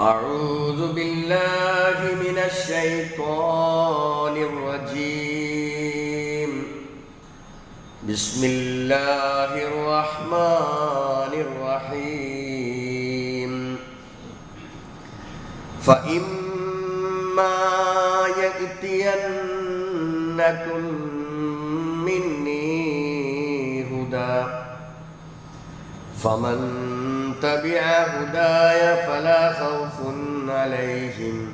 أعوذ بالله من الشيطان الرجيم. بسم الله الرحمن الرحيم. فإما يأتينكم مني هدى فمن تبع هداي فلا خوف عليهم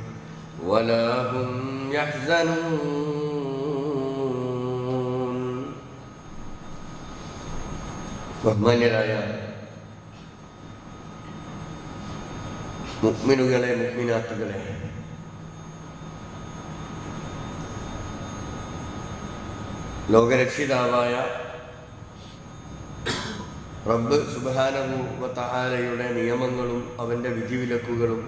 ولا هم يحزنون ബഹുമാന്യരായ മുഗ്മിനുകളെ മുഗ്മിനാത്തുകളെ ലോകരക്ഷിതാവായ റബ്ബ് സുബാനഹുവത്താരയുടെ നിയമങ്ങളും അവന്റെ വിധിവിലക്കുകളും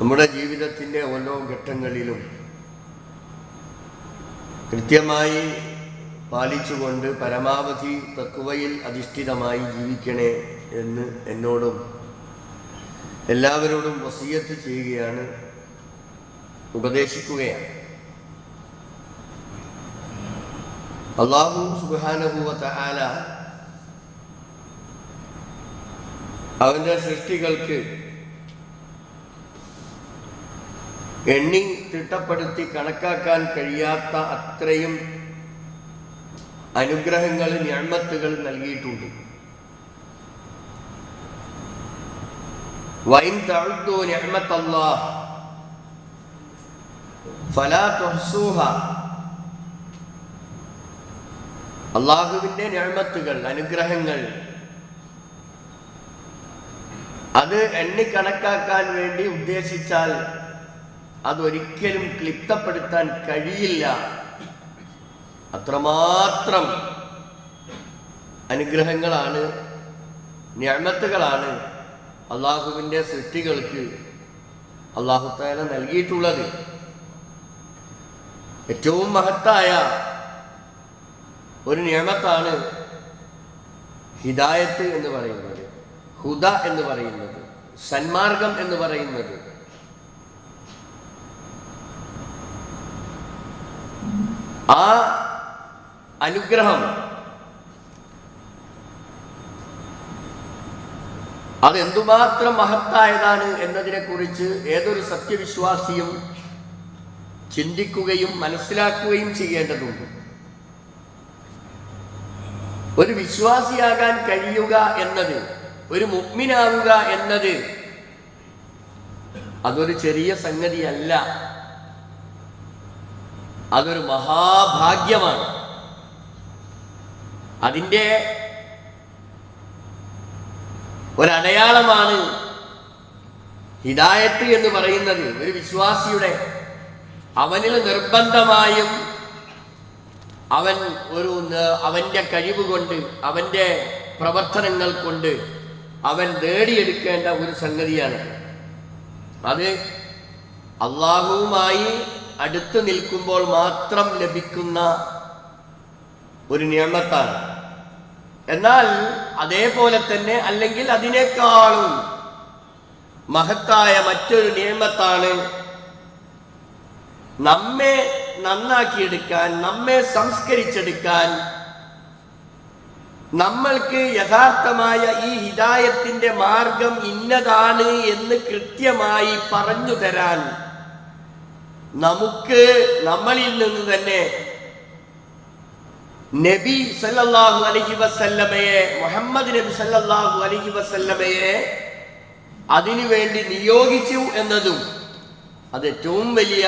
നമ്മുടെ ജീവിതത്തിന്റെ ഓരോ ഘട്ടങ്ങളിലും കൃത്യമായി പാലിച്ചുകൊണ്ട് പരമാവധി തക്കുവയിൽ അധിഷ്ഠിതമായി ജീവിക്കണേ എന്ന് എന്നോടും എല്ലാവരോടും വസീയത്ത് ചെയ്യുകയാണ് ഉപദേശിക്കുകയാണ്. അള്ളാഹു സുബാനഹുവത്ത ആല അവന്റെ സൃഷ്ടികൾക്ക് എണ്ണി തിട്ടപ്പെടുത്തി കണക്കാക്കാൻ കഴിയാത്ത അത്രയും അനുഗ്രഹങ്ങൾ ഞമ്മത്തുകൾ നൽകിയിട്ടുണ്ട്. വൈൻ തഴുത്തു ഞമ്മത്തല്ലാ ഫലാ തുഹ്സൂഹ അള്ളാഹുവിന്റെ ഞാമത്തുകൾ അനുഗ്രഹങ്ങൾ. അത് എണ്ണി കണക്കാക്കാൻ വേണ്ടി ഉദ്ദേശിച്ചാൽ അതൊരിക്കലും ക്ലിപ്തപ്പെടുത്താൻ കഴിയില്ല. അത്രമാത്രം അനുഗ്രഹങ്ങളാണ് ഞാമത്തുകളാണ് അള്ളാഹുവിന്റെ സൃഷ്ടികൾക്ക് അള്ളാഹുത്താല നൽകിയിട്ടുള്ളത്. ഏറ്റവും മഹത്തായ ഒരു നിയമത്താണ് ഹിദായത്ത് എന്ന് പറയുന്നത് ഹുദ എന്ന് പറയുന്നത് സന്മാർഗം എന്ന് പറയുന്നത്. ആ അനുഗ്രഹം അതെന്തുമാത്രം മഹത്തായതാണ് എന്നതിനെക്കുറിച്ച് ഏതൊരു സത്യവിശ്വാസിയും ചിന്തിക്കുകയും മനസ്സിലാക്കുകയും ചെയ്യേണ്ടതുണ്ട്. ഒരു വിശ്വാസിയാകാൻ കഴിയുക എന്നത് ഒരു മുഗ്മിനാവുക എന്നത് അതൊരു ചെറിയ സംഗതിയല്ല. അതൊരു മഹാഭാഗ്യമാണ്. അതിന്റെ ഒരടയാളമാണ് ഹിദായത്ത് എന്ന് പറയുന്നത്. ഒരു വിശ്വാസിയുടെ അവനിൽ നിർബന്ധമായും അവൻ ഒരു അവന്റെ കഴിവ് കൊണ്ട് അവന്റെ പ്രവർത്തനങ്ങൾ കൊണ്ട് അവൻ നേടിയെടുക്കേണ്ട ഒരു സംഗതിയാണ് അത് അള്ളാഹുവുമായി അടുത്ത് നിൽക്കുമ്പോൾ മാത്രം ലഭിക്കുന്ന ഒരു നിയമത്താണ്. എന്നാൽ അതേപോലെ തന്നെ അല്ലെങ്കിൽ അതിനേക്കാളും മഹത്തായ മറ്റൊരു നിയമത്താണ് നമ്മെ നന്നാക്കിയെടുക്കാൻ നമ്മെ സംസ്കരിച്ചെടുക്കാൻ നമ്മൾക്ക് യഥാർത്ഥമായ ഈ ഹിദായത്തിന്റെ മാർഗം ഇന്നതാണ് എന്ന് കൃത്യമായി പറഞ്ഞു തരാൻ നമുക്ക് നമ്മളിൽ നിന്ന് തന്നെ നബി സല്ലാഹു അലഹി വസല്ലമയെ മുഹമ്മദ് നബി സല്ലാഹു അലഹി വസല്ലമയെ അതിനുവേണ്ടി നിയോഗിച്ചു എന്നതും അത് ഏറ്റവും വലിയ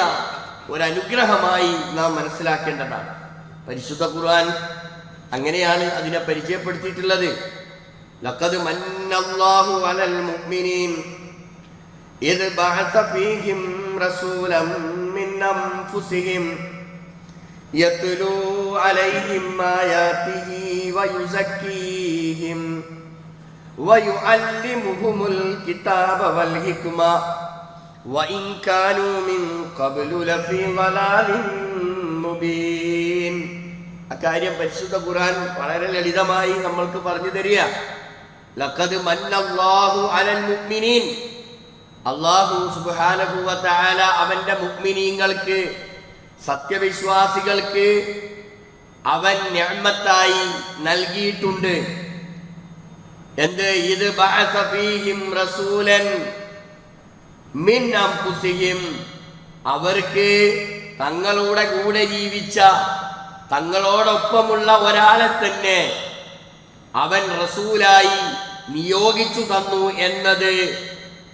ഒരനുഗ്രഹമായി നാം മനസ്സിലാക്കേണ്ടതാണ്. പരിശുദ്ധ ഖുർആൻ അങ്ങനെയാണ് അതിനെ പരിചയപ്പെടുത്തിയിട്ടുള്ളത്. ലഖദ് മന്നല്ലാഹു അലൽ മുഅ്മിനീൻ. ഇദ് ബഅസ ഫീഹിം റസൂലം മിൻ അൻഫുസിഹിം യത്ലൂ അലൈഹിം ആയാതിഹി വയുസക്കീഹിം വയുഅല്ലിമുഹുമുൽ കിതാബ വൽ ഹിക്മ. وإن كانوا من قبل لفي ضلال മുബീൻ അക്കാര്യം പരിശുദ്ധ ഖുർആൻ വളരെ ലളിതമായി നമ്മൾക്ക് പറഞ്ഞു തരിക ലഖദ് മന്നല്ലാഹു അലൽ മുഅ്മിനീൻ അല്ലാഹു സുബ്ഹാനഹു വ തആല അവന്റെ മുഅ്മിനീങ്ങൾക്ക് സത്യവിശ്വാസികൾക്ക് അവൻ നിഅമത്തായി നൽകിയിട്ടുണ്ട് എന്ത് ഇത് ബഅസ ഫീഹിം റസൂലൻ മിൻ അവർക്ക് തങ്ങളുടെ കൂടെ ജീവിച്ച തങ്ങളോടൊപ്പമുള്ള ഒരാളെ തന്നെ അവൻ റസൂലായി നിയോഗിച്ചു തന്നു എന്നത്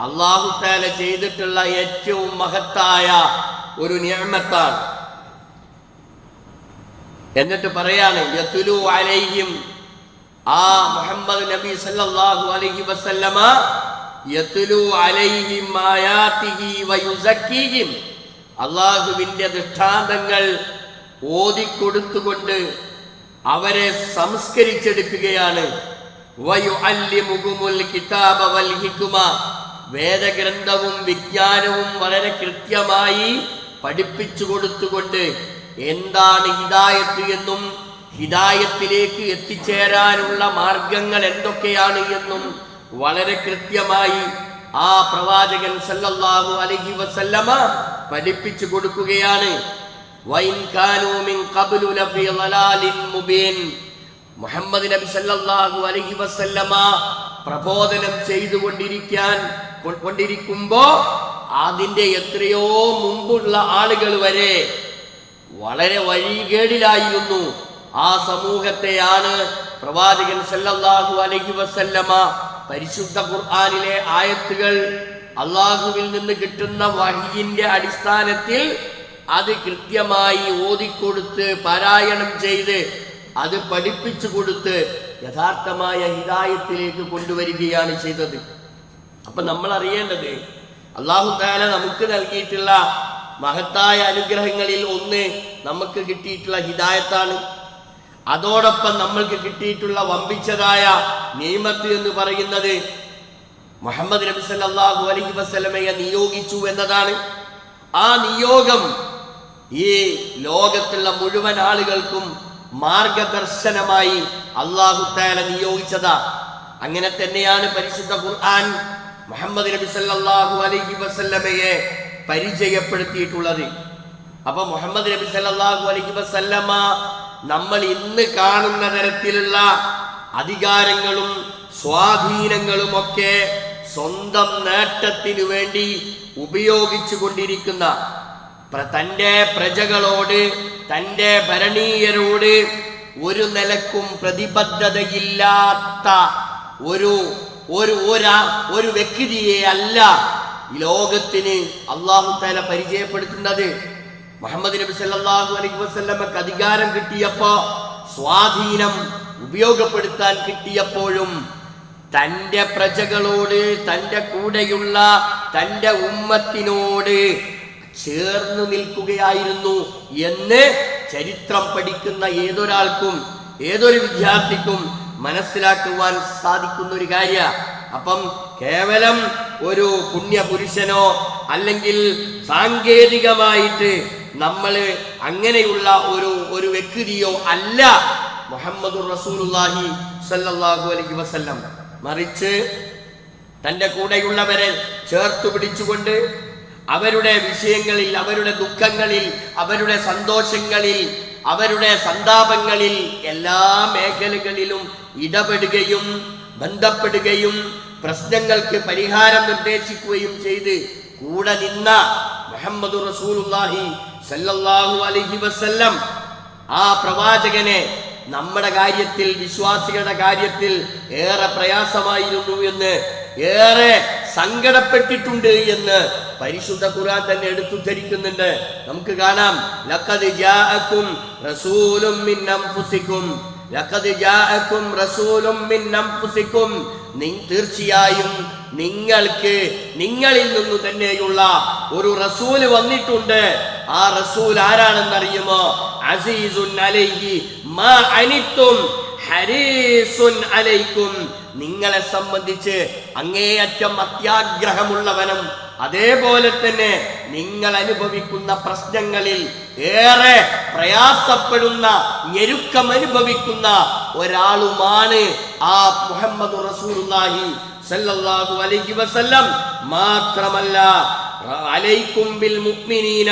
അള്ളാഹുത്താല ചെയ്തിട്ടുള്ള ഏറ്റവും മഹത്തായ ഒരു നിയമത്താണ്. എന്നിട്ട് പറയാണ് യത്തുലു അലൈഹിം ആ മുഹമ്മദ് നബി സല്ലല്ലാഹു അലൈഹി വസല്ലമ അള്ളാഹുവിന്റെ ദൃഷ്ടാന്തങ്ങൾ ഓതിക്കൊടുത്തുകൊണ്ട് അവരെ സംസ്കരിച്ചെടുക്കുകയാണ്. വേദഗ്രന്ഥവും വിജ്ഞാനവും വളരെ കൃത്യമായി പഠിപ്പിച്ചു കൊടുത്തുകൊണ്ട് എന്താണ് ഹിദായത്ത് എന്നും ഹിദായത്തിലേക്ക് എത്തിച്ചേരാനുള്ള മാർഗങ്ങൾ എന്തൊക്കെയാണ് എന്നും വളരെ കൃത്യമായി ആ പ്രവാചകൻ സല്ലല്ലാഹു അലൈഹി വസല്ലമ പഠിപ്പിച്ചു കൊടുക്കുകയാണ്. മുഹമ്മദ് നബി സല്ലല്ലാഹു അലൈഹി വസല്ലമ പ്രബോധനം ചെയ്തുകൊണ്ടിരിക്കാൻ കൊണ്ടിരിക്കാൻ കൊണ്ടിരിക്കുമ്പോ അതിന്റെ എത്രയോ മുമ്പുള്ള ആളുകൾ വരെ വളരെ വഴികേടിലായിരുന്നു. ആ സമൂഹത്തെയാണ് പ്രവാചകൻ സല്ലല്ലാഹു അലൈഹി വസല്ലമ പരിശുദ്ധ ഖുർആാനിലെ ആയത്തുകൾ അള്ളാഹുവിൽ നിന്ന് കിട്ടുന്ന വഹിയിന്റെ അടിസ്ഥാനത്തിൽ അത് കൃത്യമായി ഓതിക്കൊടുത്ത് പാരായണം ചെയ്ത് അത് പഠിപ്പിച്ചു കൊടുത്ത് യഥാർത്ഥമായ ഹിതായത്തിലേക്ക് കൊണ്ടുവരികയാണ് ചെയ്തത്. അപ്പൊ നമ്മൾ അറിയേണ്ടത് അള്ളാഹു താല നമുക്ക് നൽകിയിട്ടുള്ള മഹത്തായ അനുഗ്രഹങ്ങളിൽ ഒന്ന് നമുക്ക് കിട്ടിയിട്ടുള്ള ഹിദായത്താണ്. അതോടൊപ്പം നമ്മൾക്ക് കിട്ടിയിട്ടുള്ള വമ്പിച്ചതായ നിയമത്ത് എന്ന് പറയുന്നത് മുഹമ്മദ് നബി സല്ലാഹു അലഹി വസ്ലമയെ നിയോഗിച്ചു എന്നതാണ്. ആ നിയോഗം ഈ ലോകത്തുള്ള മുഴുവൻ ആളുകൾക്കും മാർഗദർശനമായി അള്ളാഹു താല നിയോഗിച്ചതാ. അങ്ങനെ തന്നെയാണ് പരിശുദ്ധ ഖുർആൻ മുഹമ്മദ് നബി സല്ലാഹു അലൈഹി വസല്ലമയെ പരിചയപ്പെടുത്തിയിട്ടുള്ളത്. അപ്പൊ മുഹമ്മദ് നബി സല്ലാഹു അലൈഹി വസല്ലമ നമ്മൾ ഇന്ന് കാണുന്ന തരത്തിലുള്ള അധികാരങ്ങളും സ്വാധീനങ്ങളും ഒക്കെ സ്വന്തം നേട്ടത്തിനു വേണ്ടി ഉപയോഗിച്ചു കൊണ്ടിരിക്കുന്ന തന്റെ പ്രജകളോട് തന്റെ ഭരണീയരോട് ഒരു നിലക്കും പ്രതിബദ്ധതയില്ലാത്ത ഒരു ഒരു ഒരാ ഒരു വ്യക്തിയെ അല്ല ലോകത്തിന് അള്ളാഹു തല പരിചയപ്പെടുത്തുന്നത്. മുഹമ്മദ് നബി സല്ലല്ലാഹു അലൈഹി വസല്ലമക്ക് അധികാരം കിട്ടിയപ്പോ സ്വാധീനം ഉപയോഗപ്പെടുത്താൻ കിട്ടിയപ്പോഴും തന്റെ പ്രജകളോട് തന്റെ കൂടെയുള്ള തന്റെ ഉമ്മത്തിനോട് ചേർന്ന് നിൽക്കുകയായിരുന്നു എന്ന് ചരിത്രം പഠിക്കുന്ന ഏതൊരാൾക്കും ഏതൊരു വിദ്യാർത്ഥിക്കും മനസ്സിലാക്കുവാൻ സാധിക്കുന്ന ഒരു കാര്യ. അപ്പം കേവലം ഒരു പുണ്യപുരുഷനോ അല്ലെങ്കിൽ സാങ്കേതികമായിട്ട് നമ്മൾ അങ്ങനെയുള്ള ഒരു ഒരു വ്യക്തിയോ അല്ല മുഹമ്മദ് റസൂലുള്ളാഹി സല്ലല്ലാഹു അലൈഹി വസല്ലം. മറിച്ച് തന്റെ കൂടെയുള്ളവരെ ചേർത്ത് പിടിച്ചുകൊണ്ട് അവരുടെ വിഷയങ്ങളിൽ അവരുടെ ദുഃഖങ്ങളിൽ അവരുടെ സന്തോഷങ്ങളിൽ അവരുടെ സന്താപങ്ങളിൽ എല്ലാ മേഖലകളിലും ഇടപെടുകയും ബന്ധപ്പെടുകയും പ്രശ്നങ്ങൾക്ക് പരിഹാരം നിർദ്ദേശിക്കുകയും ചെയ്ത് കൂടെ നിന്ന മുഹമ്മദ് റസൂലുള്ളാഹി സല്ലല്ലാഹു അലൈഹി വസല്ലം ആ പ്രവാചകനെ നമ്മുടെ കാര്യത്തിൽ വിശ്വാസികളുടെ കാര്യത്തിൽ ഏറെ പ്രയാസമായിരുന്നു എന്ന് ഏറെ സങ്കടപ്പെട്ടിട്ടുണ്ട് എന്ന് പരിശുദ്ധ ഖുർആൻ തന്നെ എടുത്തു ധരിക്കുന്നുണ്ട് നമുക്ക് കാണാം തീർച്ചയായും നിങ്ങൾക്ക് നിങ്ങളിൽ നിന്നു തന്നെയുള്ള ഒരു റസൂൽ വന്നിട്ടുണ്ട്. ആ റസൂൽ ആരാണെന്ന് അറിയുമോ അസീസുൻ അലൈഹി മാ അനിത്തും ഹരീസുൻ അലൈക്കും. നിങ്ങളെ സംബന്ധിച്ച് അങ്ങേയറ്റം അത്യാഗ്രഹമുള്ളവനും അതേപോലെ തന്നെ നിങ്ങൾ അനുഭവിക്കുന്ന പ്രശ്നങ്ങളിൽ ഏറെ പ്രയാസപ്പെടുന്ന ഞെരുക്കം അനുഭവിക്കുന്ന ഒരാളുമാണ് ആ മുഹമ്മദ് റസൂലുള്ളാഹി സല്ലല്ലാഹു അലൈഹി വസല്ലം മാത്രമല്ല അലൈക്കും ബിൽ മുഅ്മിനീന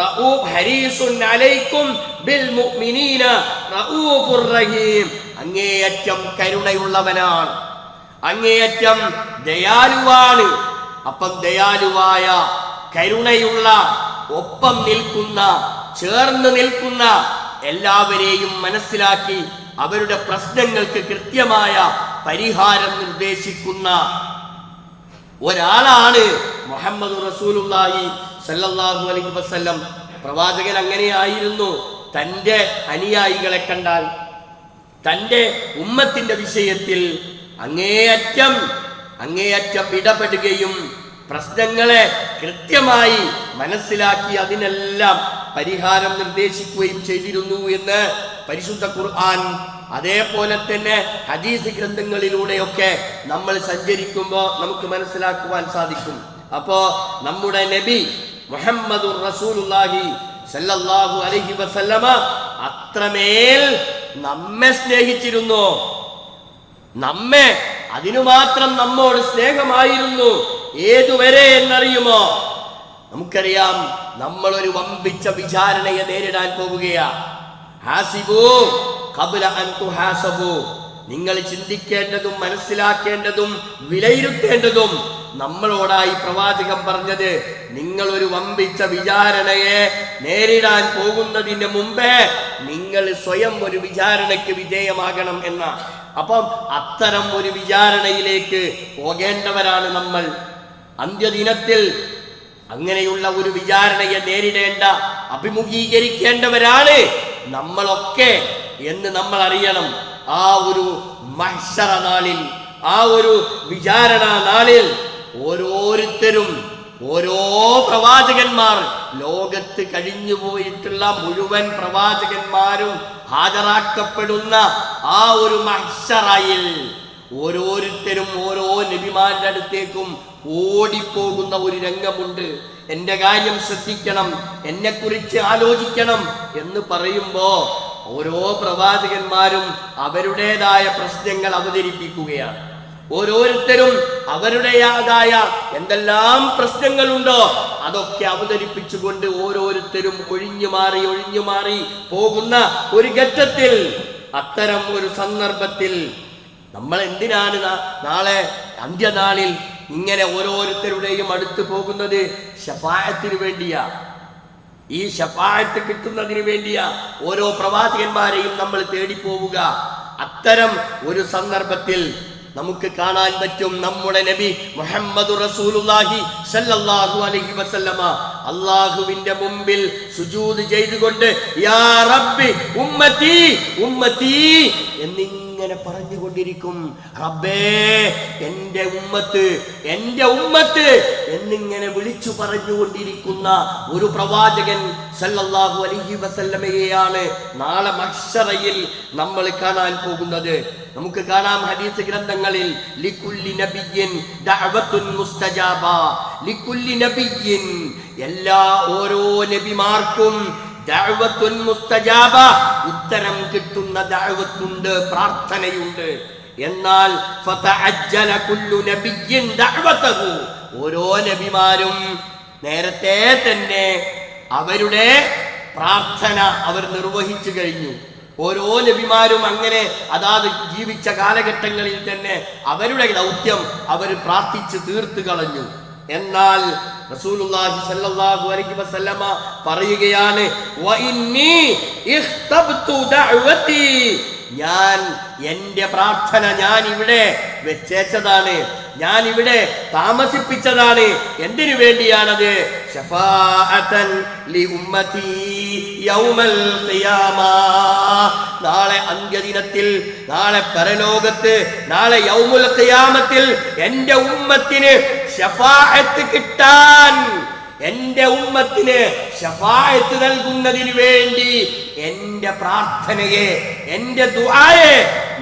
റഊഫ് ഹരീസുൻ അലൈക്കും ബിൽ മുഅ്മിനീന റഊഫുർ റഹീം. അങ്ങേയറ്റം കരുണയുള്ളവനാണ് അങ്ങേയറ്റം ദയാലുവാണ്. അപ്പം ദയാലുവായ കരുണയുള്ള ഒപ്പം നിൽക്കുന്ന ചേർന്ന് നിൽക്കുന്ന എല്ലാവരെയും മനസ്സിലാക്കി അവരുടെ പ്രശ്നങ്ങൾക്ക് കൃത്യമായ പരിഹാരം നിർദ്ദേശിക്കുന്ന ഒരാളാണ് മുഹമ്മദ് റസൂലുള്ളാഹി സല്ലല്ലാഹു അലൈഹി വസല്ലം. പ്രവാചകൻ അങ്ങനെയായിരുന്നു. തന്റെ അനുയായികളെ കണ്ടാൽ തന്റെ ഉമ്മത്തിന്റെ വിഷയത്തിൽ അങ്ങേയറ്റം അങ്ങേയറ്റം ഇടപെടുകയും പ്രശ്നങ്ങളെ കൃത്യമായി മനസ്സിലാക്കി അതിനെല്ലാം പരിഹാരം നിർദ്ദേശിക്കുകയും ചെയ്തിരുന്നു എന്ന് പരിശുദ്ധ ഖുർആൻ അതേപോലെ തന്നെ ഹദീസ് ഗ്രന്ഥങ്ങളിലൂടെയൊക്കെ നമ്മൾ സഞ്ചരിക്കുമ്പോൾ നമുക്ക് മനസ്സിലാക്കുവാൻ സാധിക്കും. അപ്പോ നമ്മുടെ നബി മുഹമ്മദ് അലൈഹി വസല്ലമ അത്രമേൽ നമ്മെ സ്നേഹിച്ചിരുന്നു. നമ്മെ അതിനു മാത്രം നമ്മോട് സ്നേഹമായിരുന്നു. ഏതുവരെ എന്നറിയുമോ? നമുക്കറിയാം നമ്മൾ ഒരു വമ്പിച്ച വിചാരണയെ നേരിടാൻ പോവുകയാ. ഹാസിബു ഖബ്ല അൻതുഹാസബു നിങ്ങൾ ചിന്തിക്കേണ്ടതും മനസ്സിലാക്കേണ്ടതും വിലയിരുത്തേണ്ടതും നമ്മളോടായി പ്രവാചകം പറഞ്ഞത് നിങ്ങൾ ഒരു വമ്പിച്ച വിചാരണയെ നേരിടാൻ പോകുന്നതിന് മുമ്പേ നിങ്ങൾ സ്വയം ഒരു വിചാരണയ്ക്ക് വിധേയമാകണം എന്ന. അപ്പം അത്തരം ഒരു വിചാരണയിലേക്ക് പോകേണ്ടവരാണ് നമ്മൾ. അന്ത്യദിനത്തിൽ അങ്ങനെയുള്ള ഒരു വിചാരണയെ നേരിടേണ്ട അഭിമുഖീകരിക്കേണ്ടവരാണ് നമ്മളൊക്കെ. എന്ന് നമ്മൾ അറിയണം ആ ഒരു മഹ്സറ നാളിൽ ആ ഒരു വിചാരണ നാളിൽ ഓരോരുത്തരും ഓരോ പ്രവാചകന്മാർ ലോകത്ത് കഴിഞ്ഞു പോയിട്ടുള്ള മുഴുവൻ പ്രവാചകന്മാരും ഹാജരാക്കപ്പെടുന്ന ആ ഒരു മഹ്സറയിൽ ഓരോരുത്തരും ഓരോ നബിമാരുടെ അടുത്തേക്കും ഓടിപ്പോകുന്ന ഒരു രംഗമുണ്ട്. എന്റെ കാര്യം ശ്രദ്ധിക്കണം എന്നെ കുറിച്ച് ആലോചിക്കണം എന്ന് പറയുമ്പോ ഓരോ പ്രവാചകന്മാരും അവരുടേതായ പ്രശ്നങ്ങൾ അവതരിപ്പിക്കുകയാണ്. ഓരോരുത്തരും അവരുടേതായ എന്തെല്ലാം പ്രശ്നങ്ങളുണ്ടോ അതൊക്കെ അവതരിപ്പിച്ചുകൊണ്ട് ഓരോരുത്തരും ഒഴിഞ്ഞു മാറി ഒഴിഞ്ഞു മാറി പോകുന്ന ഒരു ഘട്ടത്തിൽ അത്തരം ഒരു സന്ദർഭത്തിൽ നമ്മൾ എന്തിനാണ് നാളെ അന്ത്യനാളിൽ ഇങ്ങനെ ഓരോരുത്തരുടെയും അടുത്ത് പോകുന്നത്? ഷഫായത്തിന് വേണ്ടിയാ. ഈ ഷഫായത്ത് കിട്ടുന്നതിന് വേണ്ടിയ ഓരോ പ്രവാചകന്മാരെയും നമ്മൾ തേടിപ്പോവുക. അത്തരം ഒരു സന്ദർഭത്തിൽ നമുക്ക് കാണാൻ പറ്റും നമ്മുടെ നബി മുഹമ്മദ് അലൈഹി വസല്ലമ അള്ളാഹുവിന്റെ മുമ്പിൽ സുജൂദ് ചെയ്തുകൊണ്ട് യാ റബ്ബി എന്നിങ്ങനെ പറഞ്ഞുകൊണ്ടിരിക്കും റബ്ബേ എന്റെ ഉമ്മത്ത് എന്റെ ഉമ്മത്ത് എന്നിങ്ങനെ വിളിച്ചു പറഞ്ഞുകൊണ്ടിരിക്കുന്ന ഒരു പ്രവാചകൻ സല്ലല്ലാഹു അലൈഹി വസല്ലമയെയാണ് നാളെ മഹ്ശറയിൽ നമ്മൾ കാണാൻ പോകുന്നത്. നമുക്ക് കാണാം ഹദീസ് ഗ്രന്ഥങ്ങളിൽ ലിക്കുല്ലി നബിയൻ ദഅവത്തുൻ മുസ്തജാബ ലിക്കുല്ലി നബിയൻ എല്ലാ ഓരോ നബിമാർക്കും ഉത്തരം കിട്ടുന്ന ദാഴ്വത്തുണ്ട് പ്രാർത്ഥനയുണ്ട്. എന്നാൽ ഓരോ നബിമാരും നേരത്തെ തന്നെ അവരുടെ പ്രാർത്ഥന അവർ നിർവഹിച്ചു കഴിഞ്ഞു. ഓരോ നബിമാരും അങ്ങനെ അതാത് ജീവിച്ച കാലഘട്ടങ്ങളിൽ തന്നെ അവരുടെ ദൗത്യം അവർ പ്രാർത്ഥിച്ച് തീർത്തു കളഞ്ഞു. എന്നാൽ റസൂലുള്ളാഹി സ്വല്ലല്ലാഹു അലൈഹി വസല്ലമ പറയുകയാണ് വഇന്നി ഇഖ്തബ്തു ദഅവതി." ഞാൻ എന്റെ പ്രാർത്ഥന ഞാൻ ഇവിടെ വെച്ചേച്ചതാണ്. ഞാൻ ഇവിടെ താമസിപ്പിച്ചതാണ്. എന്തിനു വേണ്ടിയാണത്? നാളെ അന്ത്യദിനത്തിൽ നാളെ പരലോകത്ത് നാളെ യൗമുൽ ഖിയാമത്തിൽ എന്റെ ഉമ്മത്തിന് ഷഫാഅത്ത് കിട്ടാൻ എന്റെ ഉമ്മത്തിന് ശഫായത്ത് നൽകുന്നതിന് വേണ്ടി എന്റെ പ്രാർത്ഥനയെ എന്റെ ദുആയെ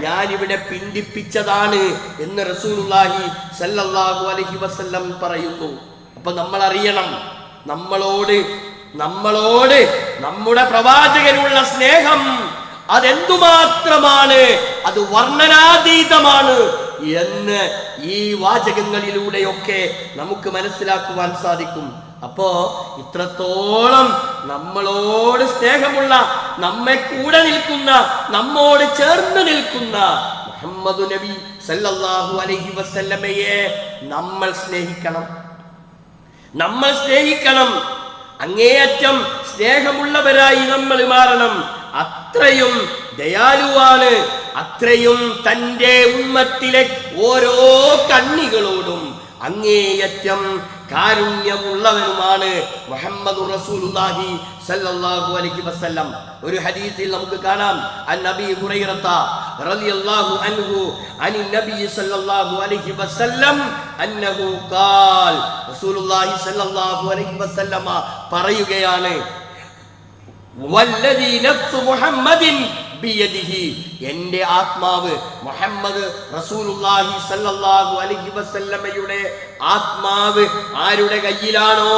ഞാൻ ഇവിടെ പിണ്ടിപ്പിച്ചതാണ് എന്ന് റസൂലുള്ളാഹി സല്ലല്ലാഹു അലൈഹി വസല്ലം പറയുന്നു. അപ്പൊ നമ്മൾ അറിയണം നമ്മളോട് നമ്മളോട് നമ്മുടെ പ്രവാചകനുള്ള സ്നേഹം അതെന്തുമാത്രമാണ് അത് വർണനാതീതമാണ് എന്ന് ഈ വാചകങ്ങളിലൂടെയൊക്കെ നമുക്ക് മനസ്സിലാക്കുവാൻ സാധിക്കും. അപ്പോ ഇത്രത്തോളം നമ്മളോട് സ്നേഹമുള്ള നമ്മെ കൂടെ നിൽക്കുന്ന നമ്മോട് ചേർന്ന് നിൽക്കുന്ന മുഹമ്മദ് നബി സല്ലല്ലാഹു അലൈഹി വസല്ലമയെ നമ്മൾ സ്നേഹിക്കണം. നമ്മൾ സ്നേഹിക്കണം. അങ്ങേയറ്റം സ്നേഹമുള്ളവരായി നമ്മൾ മാറണം. അത്രയും ദയാലുവാണ്. അത്രയും തന്റെ ഉമ്മത്തിലെ ഓരോ കണ്ണികളോടും അങ്ങേയറ്റം കാരുണ്യമുള്ളവനുമാണ് മുഹമ്മദ് റസൂലുള്ളാഹി സല്ലല്ലാഹു അലൈഹി വസല്ലം. ഒരു ഹദീസിൽ നമുക്ക് കാണാം. അൻ നബി ഹുറൈറത്ത റളിയല്ലാഹു അൻഹു അനി നബി സല്ലല്ലാഹു അലൈഹി വസല്ലം അന്നഹു ഖാൽ. റസൂലുള്ളാഹി സല്ലല്ലാഹു അലൈഹി വസല്ലമ പറയുകയാണ് എന്റെ ആത്മാവ് മുഹമ്മദ് റസൂലുള്ളാഹി സല്ലല്ലാഹു അലൈഹി വസല്ലമയുടെ ആത്മാവ് ആരുടെ കയ്യിലാണോ?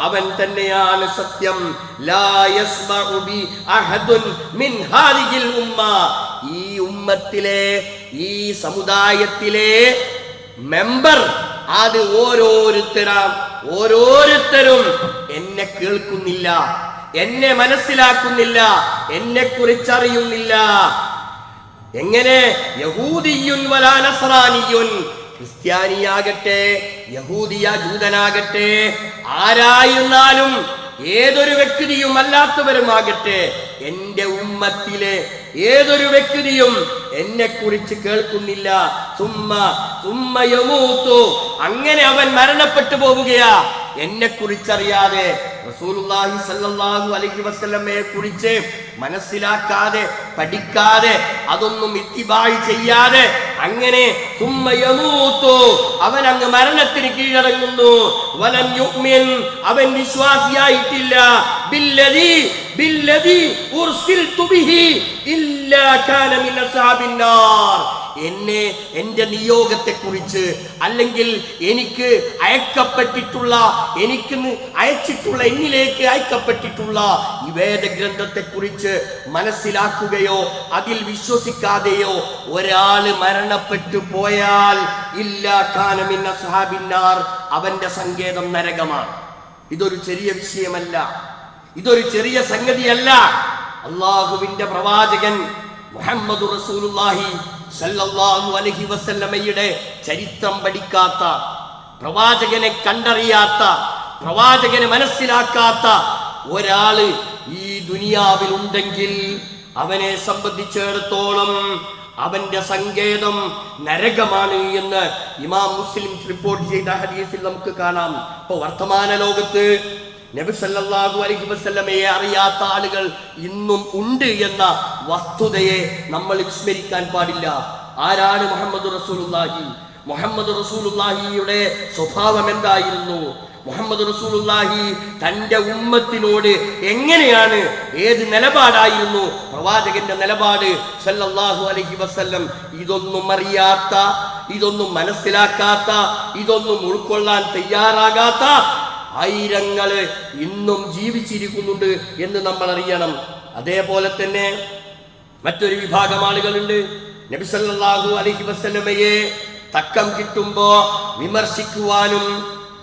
അവൻ തന്നെയാണ് സത്യം. ലാ യസ്മഉ ബി അഹദുൻ മിൻ ഹാദിഹിൽ ഉമ്മ. ഈ ഉമ്മത്തിലെ ഈ സമുദായത്തിലെ മെമ്പർ അത് ഓരോരുത്തരാം ഓരോരുത്തരും എന്നെ കേൾക്കുന്നില്ല. എന്നെ മനസ്സിലാക്കുന്നില്ല എന്നെ കുറിച്ചറിയുന്നില്ല എങ്ങനെ? യഹൂദിയുൻ ക്രിസ്ത്യാനിയാകട്ടെ യഹൂദിയ ജൂതനാകട്ടെ ആരായിരുന്നാലും ഏതൊരു വ്യക്തിയും അല്ലാത്തവരുമാകട്ടെ എന്റെ ഉമ്മത്തിലെ ഏതൊരു വ്യക്തിയും എന്നെ കുറിച്ച് കേൾക്കുന്നില്ല. സുമ്മ സുമ്മയമൂത്തു അങ്ങനെ അവൻ മരണപ്പെട്ടു പോവുകയാ. എന്നെ കുറിച്ചറിയാതെ റസൂലുള്ളാഹി സല്ലല്ലാഹു അലൈഹി വസല്ലമയെ കുറിച്ച് മനസ്സിലാക്കാതെ പഠിക്കാതെ അതൊന്നും ഇത്തിബായി ചെയ്യാതെ അങ്ങനെ അവൻ അങ്ങ് മരണത്തിന് കീഴടങ്ങുന്നു. വലം യുഗ്മിൻ അവൻ വിശ്വാസിയായിട്ടില്ല. ബില്ലതി ബില്ലതി ഉർസിൽ ബിഹി. ഇല്ലാ കാന മിൻ അസ്ഹാബിൻ നാർ. എന്നെ എന്റെ നിയോഗത്തെക്കുറിച്ച് അല്ലെങ്കിൽ എനിക്ക് അയക്കപ്പെട്ടിട്ടുള്ള എനിക്ക് അയച്ചിട്ടുള്ള എന്നിലേക്ക് അയക്കപ്പെട്ടിട്ടുള്ള ഈ വേദഗ്രന്ഥത്തെക്കുറിച്ച് മനസ്സിലാക്കുകയോ അതിൽ വിശ്വസിക്കാതെയോ ഒരാൾ മരണപ്പെട്ടു പോയാൽ ഇല്ല കാനമിന്ന സഹാബിന്നാർ അവന്റെ സങ്കേതം നരകമാണ്. ഇതൊരു ചെറിയ വിഷയമല്ല. ഇതൊരു ചെറിയ സംഗതിയല്ല. അള്ളാഹുവിന്റെ പ്രവാചകൻ മുഹമ്മദ് റസൂലുള്ളാഹി സല്ലല്ലാഹു അലൈഹി വസല്ലമയുടെ ചരിത്രം പഠിക്കാത്ത പ്രവാചകനെ കണ്ടറിയാത്ത പ്രവാചകനെ മനസ്സിലാക്കാത്ത ഒരാൾ ഈ ദുനിയാവിൽ ഉണ്ടെങ്കിൽ അവനെ സംബന്ധിച്ചിടത്തോളം അവന്റെ സങ്കേതം നരകമാണ് എന്ന് ഇമാം മുസ്ലിം റിപ്പോർട്ട് ചെയ്ത ഹദീസിൽ നമുക്ക് കാണാം. ഇപ്പൊ വർത്തമാന ലോകത്ത് നബി സല്ലല്ലാഹു അലൈഹി വസല്ലമയെ അറിയാത്ത ആളുകൾ ഇന്നും ഉണ്ട് എന്ന വസ്തുതയെ നമ്മൾ വിസ്മരിക്കാൻ പാടില്ല. ആരാണ് മുഹമ്മദ് റസൂലുള്ളാഹി? മുഹമ്മദ് റസൂലുള്ളാഹിയുടെ സ്വഭാവം എന്തായിരുന്നു? മുഹമ്മദ് റസൂലുള്ളാഹി തന്റെ ഉമ്മത്തിനോട് എങ്ങനെയാണ് ഏത് നിലപാടായിരുന്നു? പ്രവാചകന്റെ നിലപാട് സല്ലല്ലാഹു അലൈഹി വസല്ലം ഇതൊന്നും അറിയാത്ത ഇതൊന്നും മനസ്സിലാക്കാത്ത ഇതൊന്നും ഉൾക്കൊള്ളാൻ തയ്യാറാകാത്ത ആയിരങ്ങൾ ഇന്നും ജീവിച്ചിരിക്കുന്നുണ്ട് എന്ന് നമ്മൾ അറിയണം അതേപോലെ തന്നെ മറ്റൊരു വിഭാഗം ആളുകളുണ്ട്. നബിസല്ലാഹു അലഹി വസ്ലമയെ തക്കം കിട്ടുമ്പോ വിമർശിക്കുവാനും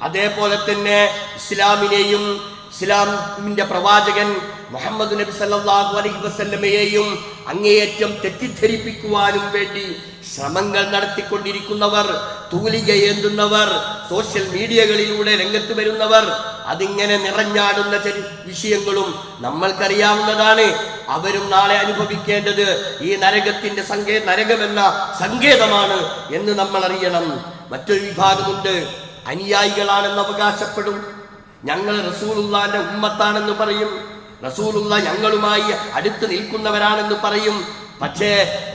അതേപോലെ തന്നെ ഇസ്ലാമിനെയും ഇസ്ലാമിന്റെ പ്രവാചകൻ മുഹമ്മദ് നബി സല്ലാഹു അലഹി വസല്ലമയെയും അങ്ങേയറ്റം തെറ്റിദ്ധരിപ്പിക്കുവാനും വേണ്ടി ശ്രമങ്ങൾ നടത്തിക്കൊണ്ടിരിക്കുന്നവർ തൂലിക ഏന്തുന്നവർ സോഷ്യൽ മീഡിയകളിലൂടെ രംഗത്ത് വരുന്നവർ അതിങ്ങനെ നിറഞ്ഞാടുന്ന ചെറു വിഷയങ്ങളും നമ്മൾക്കറിയാവുന്നതാണ്. അവരും നാളെ അനുഭവിക്കേണ്ടത് ഈ നരകത്തിന്റെ സങ്കേ നരകമെന്ന സങ്കേതമാണ് എന്ന് നമ്മൾ അറിയണം മറ്റൊരു വിഭാഗമുണ്ട്. അനുയായികളാണെന്ന് അവകാശപ്പെടും. ഞങ്ങൾ റസൂലുള്ളാന്റെ ഉമ്മത്താണെന്ന് പറയും. റസൂലുള്ള ഞങ്ങളുമായി അടുത്ത് നിൽക്കുന്നവരാണെന്ന് പറയും. പക്ഷേ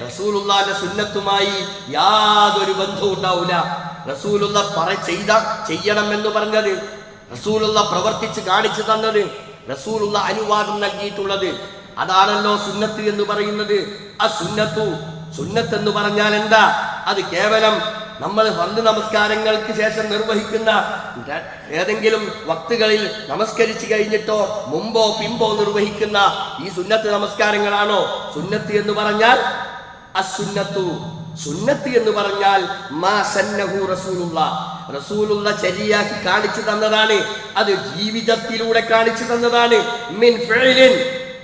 റസൂലുള്ളാന്റെ സുന്നത്തുമായി യാതൊരു ബന്ധവും ഉണ്ടാവില്ല റസൂലുള്ള പറ ചെയ്ത ചെയ്യണം എന്ന് പറഞ്ഞത് റസൂലുള്ള പ്രവർത്തിച്ച് കാണിച്ചു തന്നത് റസൂലുള്ള അനുവാദം നൽകിയിട്ടുള്ളത്. അതാണല്ലോ സുന്നത്ത് എന്ന് പറയുന്നത്. ആ സുന്നത്തു സുന്നത്ത് എന്ന് പറഞ്ഞാൽ എന്താ അത് കേവലം നമ്മൾ ഫർദ് നമസ്കാരങ്ങൾക്ക് ശേഷം നിർവഹിക്കുന്ന ഏതെങ്കിലും വക്തുകളിൽ നമസ്കരിച്ചു കഴിഞ്ഞിട്ടോ മുമ്പോ പിമ്പോ നിർവഹിക്കുന്ന ഈ സുന്നത്ത് നമസ്കാരങ്ങളാണോ? സുന്നത്ത് എന്ന് പറഞ്ഞാൽ അസുന്നത്തു. സുന്നത്ത് എന്ന് പറഞ്ഞാൽ മാ സന്നഹു റസൂലുള്ള. റസൂലുള്ള കാണിച്ചു തന്നതാണ്. അത് ജീവിതത്തിലൂടെ കാണിച്ചു തന്നതാണ്. മിൻ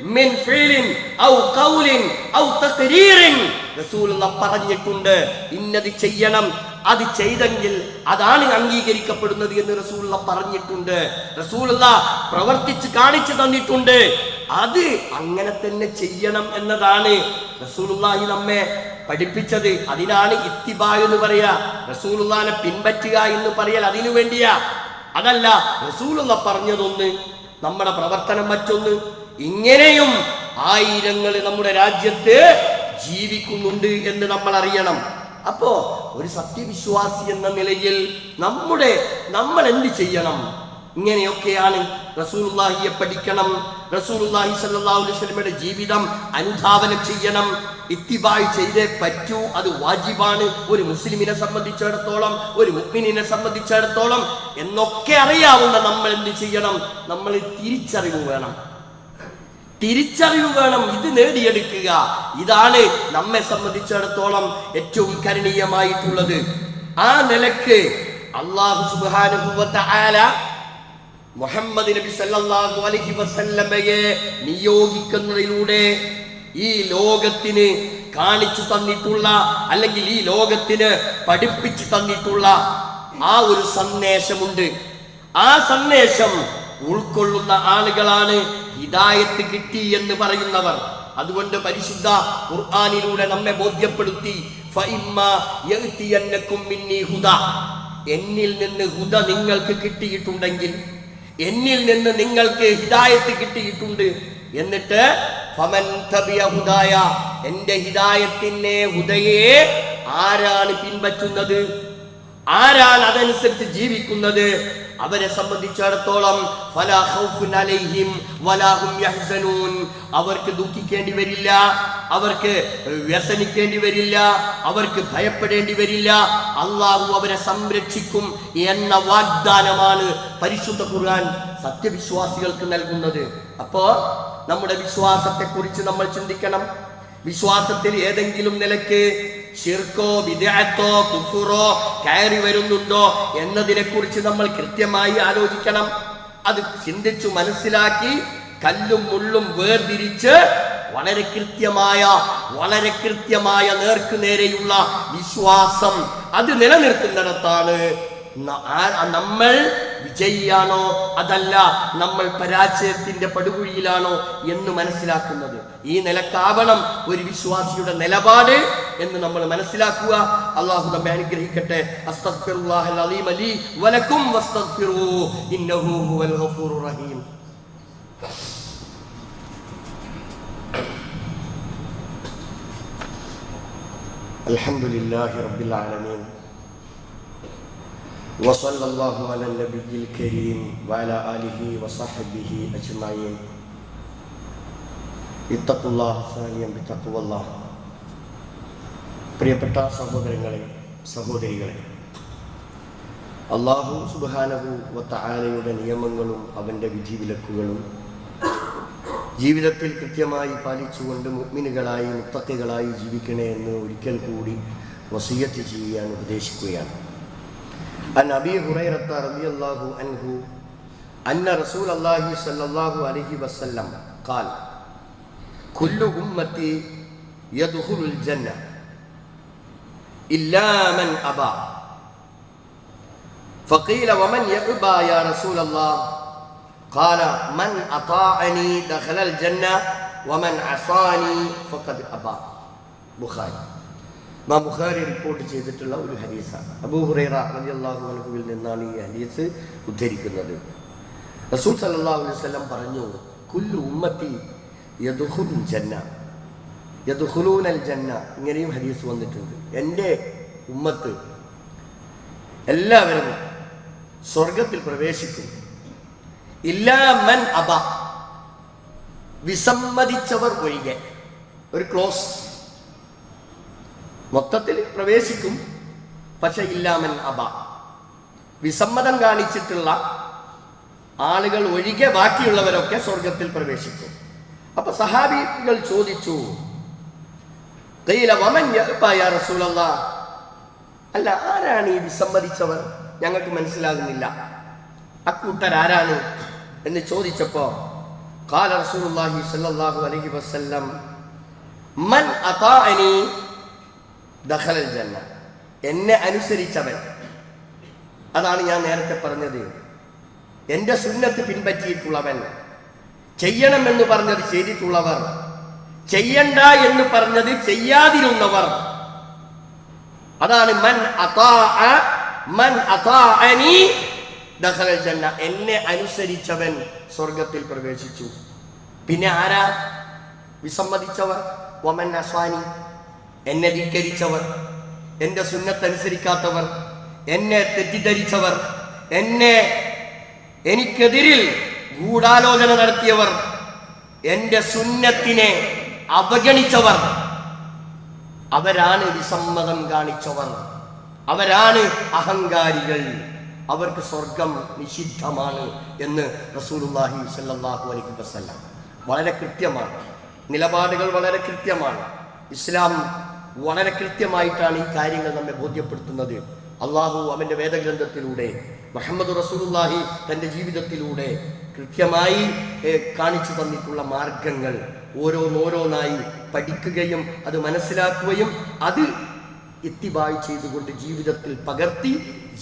മിൻ ഫീലിൻ ഔ ഖൗലിൻ ഔ തഖരീറിൻ റസൂലുള്ള പറഞ്ഞിട്ടുണ്ട് ഇന്നത് ചെയ്യണം അത് ചെയ്തെങ്കിൽ അതാണ് അംഗീകരിക്കപ്പെടുന്നത് എന്ന് റസൂലുള്ള പറഞ്ഞിട്ടുണ്ട്. റസൂലുള്ള പ്രവർത്തിച്ച് കാണിച്ചു തന്നിട്ടുണ്ട്. അത് അങ്ങനെ തന്നെ ചെയ്യണം എന്നതാണ് റസൂലുള്ളാഹി നമ്മെ പഠിപ്പിച്ചത്. അതിനാണ് ഇത്തിബ എന്ന് പറയാ. റസൂലുള്ളാനെ പിൻപറ്റുക എന്ന് പറയൽ അതിനു വേണ്ടിയാ. അതല്ല റസൂലുള്ള പറഞ്ഞതൊന്ന് നമ്മുടെ പ്രവർത്തനം മറ്റൊന്ന് ഇങ്ങനെയും ആയിരങ്ങൾ നമ്മുടെ രാജ്യത്ത് ജീവിക്കുന്നുണ്ട് എന്ന് നമ്മൾ അറിയണം. അപ്പോ ഒരു സത്യവിശ്വാസി എന്ന നിലയിൽ നമ്മുടെ നമ്മൾ എന്ത് ചെയ്യണം? ഇങ്ങനെയൊക്കെയാണ് റസൂലുള്ളാഹിയെ പഠിക്കണം. റസൂലുള്ളാഹി സല്ലാസ്ലമിയുടെ അലൈഹി വസല്ലമയുടെ ജീവിതം അനുധാവനം ചെയ്യണം. ഇത്തിബായി ചെയ്തേ പറ്റൂ. അത് വാജിബാണ്. ഒരു മുസ്ലിമിനെ സംബന്ധിച്ചിടത്തോളം ഒരു മുഅ്മിനിനെ സംബന്ധിച്ചിടത്തോളം എന്നൊക്കെ അറിയാവുന്ന നമ്മൾ എന്ത് ചെയ്യണം? നമ്മൾ തിരിച്ചറിവ് വേണം. തിരിച്ചറിവ് വേണം. ഇത് നേടിയെടുക്കുക. ഇതാണ് നമ്മെ സംബന്ധിച്ചിടത്തോളം ഏറ്റവും കരണീയമായിട്ടുള്ളത്. ആ നിലയ്ക്ക് അള്ളാഹു സുബാനുഭവത്ത ആല മുഹമ്മദ് നബി സല്ലല്ലാഹു അലൈഹി വസല്ലമയെ നിയോഗിക്കുന്നതിലൂടെ ഈ ലോകത്തിന് കാണിച്ചു തന്നിട്ടുള്ള അല്ലെങ്കിൽ ഈ ലോകത്തിന് പഠിപ്പിച്ചു തന്നിട്ടുള്ള ആ ഒരു സന്ദേശമുണ്ട്. ആ സന്ദേശം ഉൾക്കൊള്ളുന്ന ആളുകളാണ് ഹിദായത്ത് കിട്ടി എന്ന് പറയുന്നവർ. അതുകൊണ്ട് പരിശുദ്ധ ഖുർആാനിലൂടെ നമ്മെ ബോധ്യപ്പെടുത്തി എന്നിൽ നിന്ന് ഹുദ നിങ്ങൾക്ക് കിട്ടിയിട്ടുണ്ടെങ്കിൽ എന്നിൽ നിന്ന് നിങ്ങൾക്ക് ഹിദായത്ത് കിട്ടിയിട്ടുണ്ട്. എന്നിട്ട് എന്റെ ഹിദായത്തിനെ ഹുദയെ ആരാണ് പിൻപറ്റുന്നത്? ആരാണ് അതനുസരിച്ച് ജീവിക്കുന്നത്? അവരെ സംബന്ധിച്ചിടത്തോളം അവർക്ക് ദുഃഖിക്കേണ്ടി വരില്ല അവർക്ക് വ്യസനിക്കേണ്ടി വരില്ല അവർക്ക് ഭയപ്പെടേണ്ടി വരില്ല. അള്ളാഹു അവരെ സംരക്ഷിക്കും എന്ന വാഗ്ദാനമാണ് പരിശുദ്ധ ഖുർആൻ സത്യവിശ്വാസികൾക്ക് നൽകുന്നത്. അപ്പോ നമ്മുടെ വിശ്വാസത്തെ കുറിച്ച് നമ്മൾ ചിന്തിക്കണം. വിശ്വാസത്തിൽ ഏതെങ്കിലും നിലയ്ക്ക് ഷിർക്കോ വിദഗ്ധോ കുഫുറോ കയറി വരുന്നുണ്ടോ എന്നതിനെ കുറിച്ച് നമ്മൾ കൃത്യമായി ആലോചിക്കണം. അത് ചിന്തിച്ചു മനസ്സിലാക്കി കല്ലും മുള്ളും വേർതിരിച്ച് വളരെ കൃത്യമായ വളരെ കൃത്യമായ നേർക്ക് നേരെയുള്ള വിശ്വാസം അത് നിലനിർത്തുന്നിടത്താണ് നമ്മൾ വിജയിയാണോ അതല്ല നമ്മൾ പരാജയത്തിന്റെ പടുകുഴിയിലാണോ എന്ന് മനസ്സിലാക്കുന്നത് ഈ നിലക്കാവണം ഒരു വിശ്വാസിയുടെ നിലപാട് എന്ന് നമ്മൾ മനസ്സിലാക്കുക അള്ളാഹു നമ്മെ അനുഗ്രഹിക്കട്ടെ അസ്തഗ്ഫിറുല്ലാഹൽ അലീം അലി വലക്കും വസ്തഗ്ഫിറൂ ഇന്നഹു ഹുവൽ ഗഫൂറുർ റഹീം الحمد لله رب العالمين وصلى الله على النبي الكريم وعلى آله وصحبه أجمعين اتقوا الله ثانيا بتقوى الله പ്രിയപ്പെട്ട സഹോദരങ്ങളെ സഹോദരികളെ അള്ളാഹു സുബാനഹു വത്തായാലയുടെ നിയമങ്ങളും അവൻ്റെ വിധിവിലക്കുകളും ജീവിതത്തിൽ കൃത്യമായി പാലിച്ചുകൊണ്ട് മുഗ്മിനുകളായി മുത്തക്കകളായി ജീവിക്കണേ എന്ന് ഒരിക്കൽ കൂടി വസീയത്ത് ചെയ്യാൻ ഉപദേശിക്കുകയാണ് عن أبي هريرة رضي الله عنه أن رسول الله صلى الله عليه وسلم قال كل أمتي يدخل الجنة إلا من أبى. فقيل ومن يأبى يا رسول الله؟ قال من أطاعني دخل الجنة ومن عصاني فقد أبى. بخاري. മാ ബുഖാരി റിപ്പോർട്ട് ചെയ്തിട്ടുള്ള ഒരു ഹദീസാണ്. അബൂ ഹുറൈറ അള്ളാഹു അൻഹുവിൽ നിന്നാണ് ഈ ഹദീസ് ഉദ്ധരിക്കുന്നത്. റസൂൽ സല്ലല്ലാഹു അലൈഹി വസല്ലം പറഞ്ഞു കുല്ലു ഉമ്മത്തി ഇങ്ങനെയും ഹദീസ് വന്നിട്ടുണ്ട്. എന്റെ ഉമ്മത്ത് എല്ലാവരും സ്വർഗത്തിൽ പ്രവേശിക്കും ഇല്ലാ മൻ അബ. വിസമ്മതിച്ചവർ ഒഴികെ. ഒരു ക്ലോസ്. മൊത്തത്തിൽ പ്രവേശിക്കും. പക്ഷെ ഇല്ലാമൻ അബ. വിസമ്മതം കാണിച്ചിട്ടുള്ള ആളുകൾ ഒഴികെ ബാക്കിയുള്ളവരൊക്കെ സ്വർഗത്തിൽ പ്രവേശിക്കും. അപ്പൊ സഹാബികൾ ചോദിച്ചു? അല്ല ആരാണ് ഈ വിസമ്മതിച്ചവർ? ഞങ്ങൾക്ക് മനസ്സിലാകുന്നില്ല. അക്കൂട്ടരാരാണ് എന്ന് ചോദിച്ചപ്പോ കാല സ്വല്ലല്ലാഹു അലൈഹി അതാഅനി ദഖലൽ ജന്ന. എന്നെ അനുസരിച്ചവൻ. അതാണ് ഞാൻ നേരത്തെ പറഞ്ഞത്. എന്റെ സുന്നത്ത് പിൻപറ്റിയിട്ടുള്ളവൻ. ചെയ്യണമെന്ന് പറഞ്ഞത് ചെയ്തിട്ടുള്ളവർ. ചെയ്യണ്ട എന്ന് പറഞ്ഞത് ചെയ്യാതിരുന്നവർ. അതാണ് മൻ മൻ ജന്ന. എന്നെ അനുസരിച്ചവൻ സ്വർഗത്തിൽ പ്രവേശിച്ചു. പിന്നെ ആരാ? വിസമ്മതിച്ചവർ? വമൻ അസ്വാനി എന്നെ ധിക്കരിച്ചവർ എന്റെ സുന്നത്തനുസരിക്കാത്തവർ എന്നെ തെറ്റിദ്ധരിച്ചവർ എന്നെ എനിക്കെതിരിൽ ഗൂഢാലോചന നടത്തിയവർ എന്റെ സുന്നത്തിനെ അവഗണിച്ചവർ. അവരാണ് വിസമ്മതം കാണിച്ചവർ. അവരാണ് അഹങ്കാരികൾ. അവർക്ക് സ്വർഗം നിഷിദ്ധമാണ് എന്ന് റസൂലുള്ളാഹി സ്വല്ലല്ലാഹു അലൈഹി വസല്ലം. വളരെ കൃത്യമാണ്. നിലപാടുകൾ വളരെ കൃത്യമാണ്. ഇസ്ലാം വളരെ കൃത്യമായിട്ടാണ് ഈ കാര്യങ്ങൾ നമ്മെ ബോധ്യപ്പെടുത്തുന്നത്. അള്ളാഹു അവന്റെ വേദഗ്രന്ഥത്തിലൂടെ മുഹമ്മദ് റസൂലുള്ളാഹി തന്റെ ജീവിതത്തിലൂടെ കൃത്യമായി കാണിച്ചു തന്നിട്ടുള്ള മാർഗങ്ങൾ ഓരോന്നോരോന്നായി പഠിക്കുകയും അത് മനസ്സിലാക്കുകയും അത് എത്തിബായി ചെയ്തുകൊണ്ട് ജീവിതത്തിൽ പകർത്തി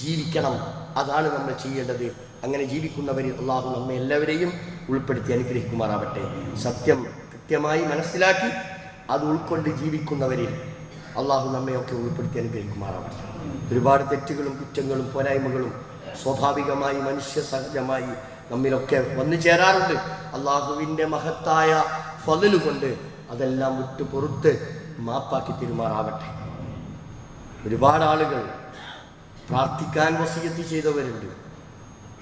ജീവിക്കണം. അതാണ് നമ്മൾ ചെയ്യേണ്ടത്. അങ്ങനെ ജീവിക്കുന്നവരിൽ അള്ളാഹു നമ്മെ എല്ലാവരെയും ഉൾപ്പെടുത്തി അനുഗ്രഹിക്കുമാറാവട്ടെ. സത്യം കൃത്യമായി മനസ്സിലാക്കി അത് ഉൾക്കൊണ്ട് ജീവിക്കുന്നവരിൽ അള്ളാഹു നമ്മയൊക്കെ ഉൾപ്പെടുത്തി അനുഗ്രഹിക്കുമാറാവട്ടെ. ഒരുപാട് തെറ്റുകളും കുറ്റങ്ങളും പോരായ്മകളും സ്വാഭാവികമായി മനുഷ്യ സഹജമായി നമ്മിലൊക്കെ വന്നു ചേരാറുണ്ട്. അള്ളാഹുവിന്റെ മഹത്തായ ഫതിലുകൊണ്ട് അതെല്ലാം വിട്ടു പുറത്ത് മാപ്പാക്കി തിരുമാറാവട്ടെ. ഒരുപാട് ആളുകൾ പ്രാർത്ഥിക്കാൻ വസീയത്തി ചെയ്തവരുണ്ട്.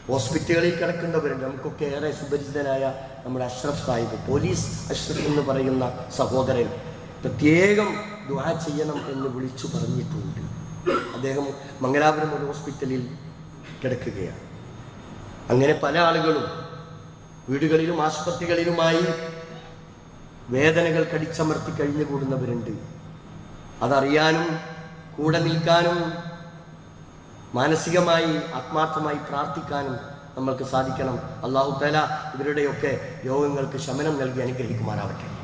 ഹോസ്പിറ്റലുകളിൽ കിടക്കേണ്ടവരുണ്ട്. നമുക്കൊക്കെ ഏറെ സുപരിചിതനായ നമ്മുടെ അഷ്റഫ് സാഹിബ് പോലീസ് അഷ്റഫ് എന്ന് പറയുന്ന സഹോദരൻ. പ്രത്യേകം ദുആ ചെയ്യണം എന്ന് വിളിച്ചു പറഞ്ഞിട്ടുണ്ട്. അദ്ദേഹം മംഗലാപുരം ഒരു ഹോസ്പിറ്റലിൽ കിടക്കുകയാണ്. അങ്ങനെ പല ആളുകളും വീടുകളിലും ആശുപത്രികളിലുമായി വേദനകൾ കടിച്ചമർത്തി കഴിഞ്ഞുകൂടുന്നവരുണ്ട് അതറിയാനും കൂടെ നിൽക്കാനും മാനസികമായി ആത്മാർത്ഥമായി പ്രാർത്ഥിക്കാനും നമ്മൾക്ക് സാധിക്കണം. അള്ളാഹു തല ഇവരുടെയൊക്കെ രോഗങ്ങൾക്ക് ശമനം നൽകി അനുഗ്രഹിക്കുമാറാവട്ടെ.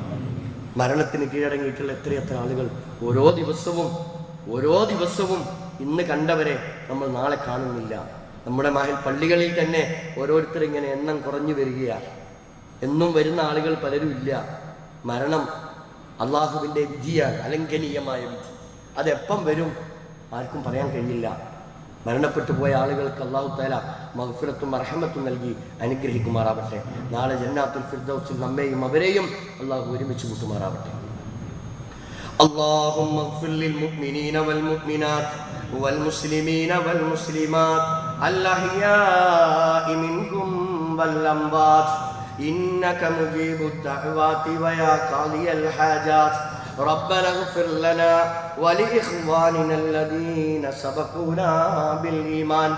മരണത്തിന് കീഴടങ്ങിയിട്ടുള്ള എത്രയെത്ര ആളുകൾ ഓരോ ദിവസവും ഓരോ ദിവസവും ഇന്ന് കണ്ടവരെ നമ്മൾ നാളെ കാണുന്നില്ല. നമ്മുടെ മഹൽ പള്ളികളിൽ തന്നെ ഓരോരുത്തർ ഇങ്ങനെ എണ്ണം കുറഞ്ഞു വരികയാണ് എന്നും വരുന്ന ആളുകൾ പലരും ഇല്ല. മരണം അള്ളാഹുവിന്റെ വിധിയാണ് അലംഘനീയമായ വിധി. അതെപ്പം വരും ആർക്കും പറയാൻ കഴിയില്ല. മരണപ്പെട്ടു പോയ ആളുകൾക്ക് അള്ളാഹു താല മഹഫിറത്തും അർഹമത്തും നൽകി അനുഗ്രഹിക്കുമാറാവട്ടെ നാളെ ജന്നാത്തുൽ ഫിർദൗസിൽ നമ്മെയും അവരെയും അള്ളാഹു ഒരുമിച്ച് കൂട്ടുമാറാവട്ടെ اللهم اغفر للمؤمنين والمؤمنات والمسلمين والمسلمات الأحياء منهم والأموات إنك مجيب الدعوات ويا قاضي الحاجات ربنا اغفر لنا ولإخواننا الذين سبقونا بالإيمان.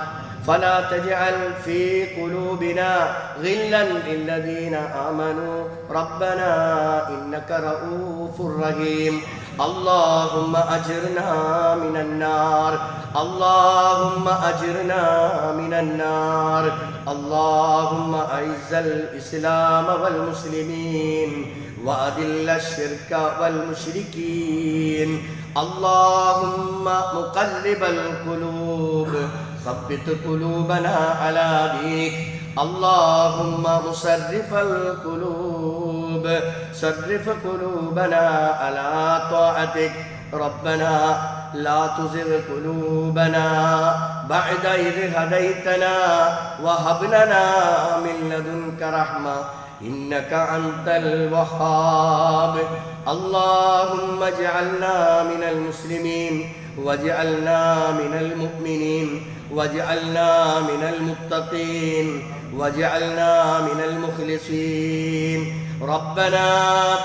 فلا تجعل في قلوبنا غلا للذين آمنوا. ربنا إنك رؤوف رحيم. اللهم أجرنا من النار. اللهم أجرنا من النار. اللهم أعز الإسلام والمسلمين. وأذل الشرك والمشركين. اللهم مقلب القلوب. ثبت قلوبنا على دينك. اللهم مصرف القلوب. صرف قلوبنا على طاعتك. ربنا لا تزغ قلوبنا بعد إذ هديتنا وهب لنا من لدنك رحمة. إنك أنت الوهاب. اللهم اجعلنا من المسلمين واجعلنا من المؤمنين واجعلنا من المتقين واجعلنا من المخلصين. ربنا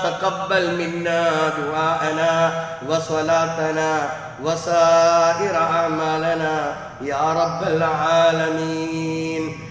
تقبل منا دعاءنا وصلاتنا وسائر أعمالنا يا رب العالمين.